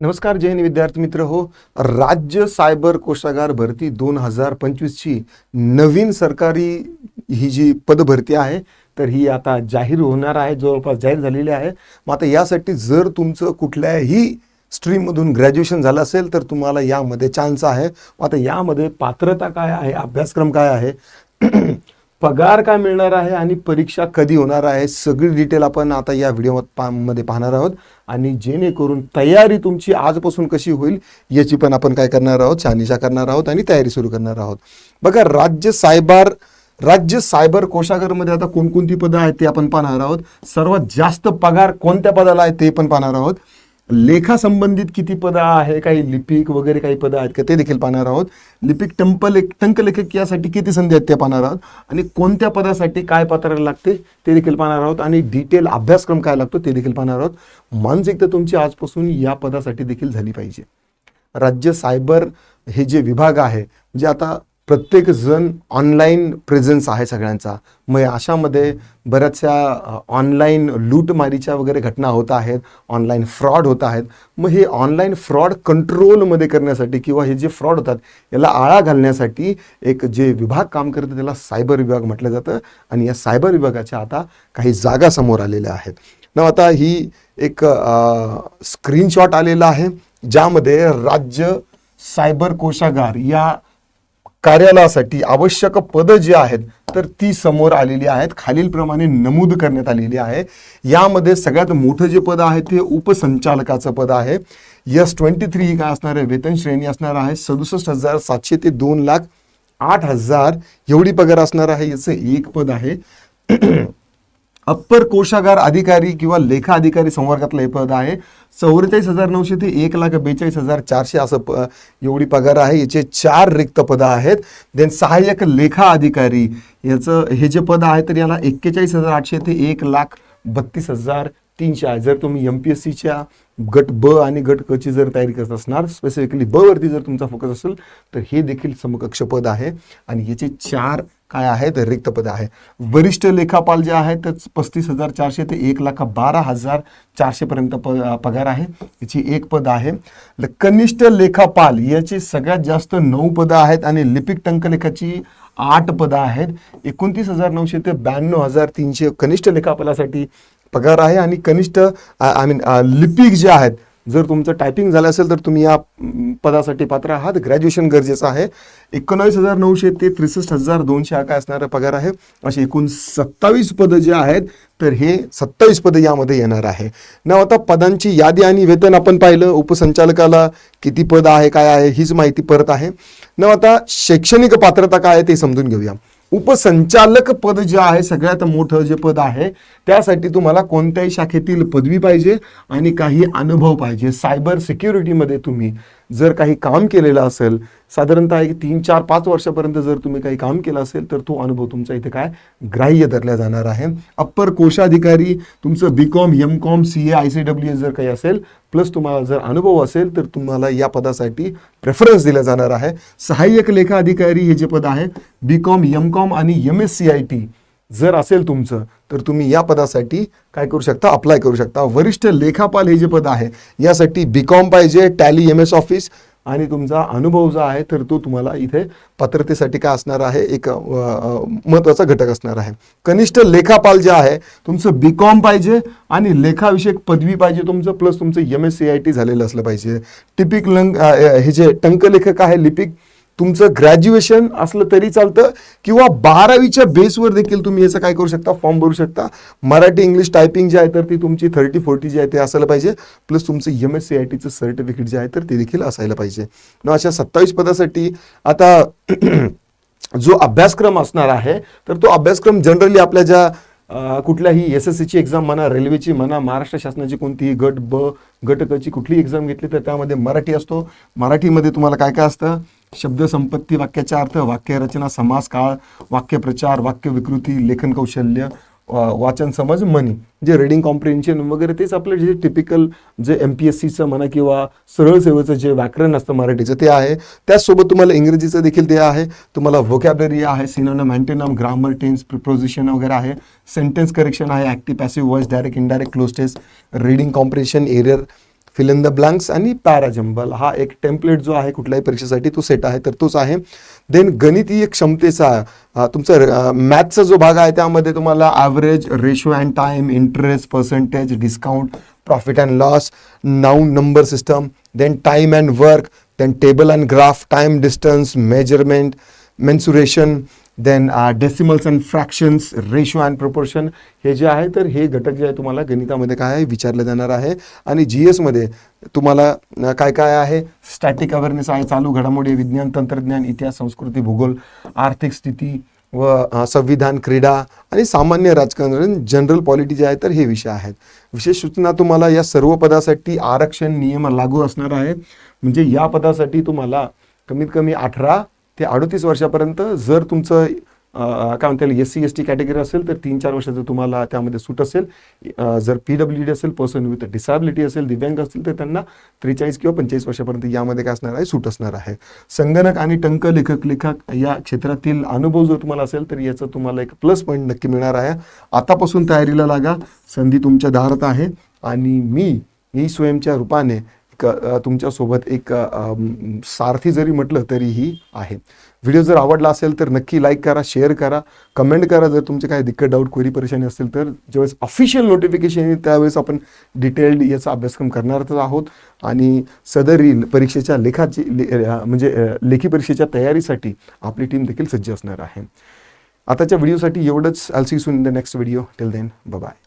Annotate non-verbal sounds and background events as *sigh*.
नमस्कार जैन विद्यार्थी मित्र. हो राज्य सायबर कोषागार भरती दोन हजार पंचवीसची नवीन सरकारी ही जी पदभरती आहे तर ही आता जाहीर होणार आहे जवळपास जाहीर झालेली आहे. मग आता यासाठी जर तुमचं कुठल्याही स्ट्रीममधून ग्रॅज्युएशन झालं असेल तर तुम्हाला यामध्ये चान्स आहे. मग आता यामध्ये पात्रता काय आहे अभ्यासक्रम काय आहे? पगार काय मिळणार आहे आणि परीक्षा कधी होणार आहे सगळी डिटेल आपण आता या व्हिडिओमध्ये पाहणार आहोत. आणि जेणेकरून तयारी तुमची आजपासून कशी होईल याची पण आपण काय करणार आहोत छानिशा करणार आहोत आणि तयारी सुरू करणार आहोत. बघा राज्य सायबर राज्य सायबर कोषागारमध्ये आता कोणकोणती पदं आहेत ते आपण पाहणार आहोत. सर्वात जास्त पगार कोणत्या पदाला आहे ते पण पाहणार आहोत. लेखा संबंधित किती पदं आहे काही लिपिक वगैरे काही पदं आहेत का ते देखील पाहणार आहोत. लिपिक टंपलेख टंकलेखक यासाठी किती संधी आहेत ते पाहणार आहोत. आणि कोणत्या पदासाठी काय पात्रायला लागते ते देखील पाहणार आहोत. आणि डिटेल अभ्यासक्रम काय लागतो ते देखील पाहणार आहोत. मानसिकता तुमची आजपासून या पदासाठी देखील झाली पाहिजे. राज्य सायबर हे जे विभाग आहे म्हणजे आता प्रत्येकजण ऑनलाईन प्रेझेन्स आहे सगळ्यांचा. मग अशामध्ये बऱ्याचशा ऑनलाईन लूटमारीच्या वगैरे घटना होत आहेत ऑनलाईन फ्रॉड होत आहेत. मग हे ऑनलाईन फ्रॉड कंट्रोलमध्ये करण्यासाठी किंवा हे जे फ्रॉड होतात याला आळा घालण्यासाठी एक जे विभाग काम करतं त्याला सायबर विभाग म्हटलं जातं. आणि या सायबर विभागाच्या आता काही जागा समोर आलेल्या आहेत. ना आता ही एक स्क्रीनशॉट आलेला आहे ज्यामध्ये राज्य सायबर कोशागार या कार्यालयासाठी आवश्यक पदं जी आहेत तर ती समोर आलेली आहेत. खालीलप्रमाणे नमूद करण्यात आलेली आहे. यामध्ये सगळ्यात मोठं जे पद आहे ते उपसंचालकाचं पद आहे. यस ट्वेंटी थ्री ही काय असणार आहे? वेतन श्रेणी असणार आहे. सदुसष्ट हजार सातशे ते दोन लाख आठ हजार एवढी पगार असणार आहे. याचं एक पद आहे. अप्पर कोषागार अधिकारी किंवा लेखा अधिकारी संवर्गातलं हे पद आहे. चौवेचाळीस हजार नऊशे ते एक लाख बेचाळीस हजार चारशे असं प एवढी पगार आहे. याचे चार रिक्त पदं आहेत. देन सहाय्यक लेखा अधिकारी याचं हे जे पद आहे तर याला एक्केचाळीस हजार आठशे ते एक लाख बत्तीस हजार तीनशे आहे. जर तुम्ही एम पी एस सीच्या गट ब आणि गट क ची जर तयारी करत असणार स्पेसिफिकली ब वरती जर तुमचा फोकस असेल तर हे देखील समकक्ष पद आहे. आणि याचे चार काय आहेत रिक्त पदे आहे. वरिष्ठ लेखापाल जे आहे तर पस्तीस हजार चारशे ते एक लाख बारा हजार चारशेपर्यंत प पगार आहे. याची एक पद आहे. कनिष्ठ लेखापाल याची सगळ्यात जास्त नऊ पदं आहेत आणि लिपिक टंकलेखाची आठ पदं आहेत. एकोणतीस हजार नऊशे ते ब्याण्णव हजार तीनशे कनिष्ठ लेखापालासाठी पगार आहे आणि कनिष्ठ आय मीन लिपिक जे आहेत जर तुमचं टायपिंग झालं असेल तर तुम्ही या पदासाठी पात्र आहात. ग्रॅज्युएशन गरजेचं आहे. एकोणावीस हजार नऊशे ते त्रेसष्ट हजार दोनशे हा काय असणारा पगार आहे. असे एकूण सत्तावीस पदं जे आहेत तर हे सत्तावीस पदं यामध्ये येणार आहे. ना आता पदांची यादी आणि वेतन आपण पाहिलं. उपसंचालकाला किती पद आहे काय आहे हीच माहिती परत आहे. न आता शैक्षणिक पात्रता काय आहे ते समजून घेऊया. उपसंचालक पद जे आहे सगळ्यात मोठं जे पद आहे त्यासाठी तुम्हाला कोणत्याही शाखेतील पदवी पाहिजे आणि काही अनुभव पाहिजे. सायबर सिक्युरिटीमध्ये तुम्ही जर काही काम केलेलं असेल साधारणतः एक तीन चार पाच वर्षापर्यंत जर तुम्ही काही काम केलं असेल तर तो अनुभव तुमचा इथे काय? ग्राह्य धरला जाणार आहे. अप्पर कोशाधिकारी तुमचं B com M com C A I C W S जर काही असेल प्लस तुम्हाला जर अनुभव असेल तर तुम्हाला या पदासाठी प्रेफरन्स दिला जाणार आहे. सहाय्यक लेखा अधिकारी हे जे पद आहे बी कॉम एम कॉम आणि M S C I T जर असेल तुमचं तर तुम्ही या पदासाठी काय करू शकता? अप्लाय करू शकता. वरिष्ठ लेखापाल हे जे पद आहे यासाठी बी कॉम पाहिजे टॅली एम एस ऑफिस आणि तुमचा अनुभव जो आहे तर तो तुम्हाला इथे पात्रतेसाठी काय असणार आहे एक महत्त्वाचा महत्त्वाचा घटक असणार आहे. कनिष्ठ लेखापाल जे आहे तुमचं बी कॉम पाहिजे आणि लेखाविषयक पदवी पाहिजे तुमचं प्लस तुमचं M S C I T झालेलं असलं पाहिजे. टिपिक लंग हे जे टंकलेखक आहे लिपिक तुमचं ग्रॅज्युएशन असलं तरी चालतं किंवा बारावीच्या बेसवर देखील तुम्ही याचं काय करू शकता फॉर्म भरू शकता. मराठी इंग्लिश टायपिंग जे आहे तर ती तुमची थर्टी फोर्टी जी आहे ते असायला पाहिजे. प्लस तुमचं एम एस सी आय टीचं सर्टिफिकेट जे आहे तर ते देखील असायला पाहिजे. न अशा सत्तावीस पदासाठी आता *clears throat* जो अभ्यासक्रम असणार आहे तर तो अभ्यासक्रम जनरली आपल्या ज्या कुठल्याही एस एस सीची एक्झाम म्हणा रेल्वेची म्हणा महाराष्ट्र शासनाची कोणतीही गट ब गट क कुठलीही एक्झाम घेतली तर त्यामध्ये मराठी असतो. मराठीमध्ये तुम्हाला काय काय असतं? शब्दसंपत्ती वाक्याचा अर्थ वाक्यरचना समास काळ वाक्यप्रचार वाक्य विकृती लेखन कौशल्य वाचन समज मनी जे रिडिंग कॉम्प्रिहेन्शन वगैरे तेच आपलं जे टिपिकल जे एम पी एस सीचं म्हणा किंवा सरळ सेवेचं जे व्याकरण असतं मराठीचं ते आहे. त्याचसोबत तुम्हाला इंग्रजीचं देखील ते आहे. तुम्हाला व्होकॅबलरी आहे synonym antonym grammar tense preposition वगैरे आहे. सेंटेन्स करेक्शन आहे active passive voice direct indirect cloze test reading comprehension error fill in the blanks आणि पॅराजम्बल हा एक टेम्पलेट जो आहे कुठल्याही परीक्षेसाठी तो सेट आहे तर तोच आहे. देन गणितीय क्षमतेचा तुमचा मॅथचा जो भाग आहे त्यामध्ये तुम्हाला average ratio and time interest percentage discount profit and loss noun number system then time and work then table and graph time distance measurement mensuration then decimals and fractions ratio and proportion हे जे आहे तर हे घटक जे आहे तुम्हाला गणितामध्ये काय आहे विचारलं जाणार आहे. आणि जी एसमध्ये तुम्हाला काय काय आहे? स्टॅटिक अवेअरनेस आहे चालू घडामोडी विज्ञान तंत्रज्ञान इतिहास संस्कृती भूगोल आर्थिक स्थिती व संविधान क्रीडा आणि सामान्य राजकारण जनरल पॉलिटी जे आहे तर हे विषय आहेत. विशेष सूचना तुम्हाला या सर्व पदासाठी आरक्षण नियम लागू असणार आहेत. म्हणजे या पदासाठी तुम्हाला कमीत कमी अठरा ते अडतीस वर्षापर्यंत जर तुमचं काय म्हणता येईल S C S T category असेल तर तीन चार वर्षाचं तुम्हाला त्यामध्ये सूट असेल. जर पी डब्ल्यू डी असेल पर्सन विथ डिसॅबिलिटी असेल दिव्यांग असतील तर त्यांना त्रेचाळीस किंवा पंचेचाळीस वर्षापर्यंत यामध्ये काय असणार आहे सूट असणार आहे. संगणक आणि टंक लेखक लेखक या क्षेत्रातील अनुभव जर तुम्हाला असेल तर याचं तुम्हाला एक प्लस पॉईंट नक्की मिळणार आहे. आतापासून तयारीला लागा. संधी तुमच्या दारात आहे. आणि मी मी स्वयंच्या रूपाने तुमच्यासोबत एक सारथी जरी म्हटलं तरीही आहे. व्हिडिओ जर आवडला असेल तर नक्की लाईक करा शेअर करा कमेंट करा. जर तुमचे काही दिक्कत डाऊट क्वेरी परेशानी असेल तर ज्यावेळेस ऑफिशियल नोटिफिकेशन येईल त्यावेळेस आपण डिटेल्ड याचा अभ्यासक्रम करणारच आहोत. आणि सदरील परीक्षेच्या लेखाची ले- म्हणजे लेखी परीक्षेच्या तयारीसाठी आपली टीम देखील सज्ज असणार आहे. आताच्या व्हिडिओसाठी एवढंच. I'll see soon in the next video till then bye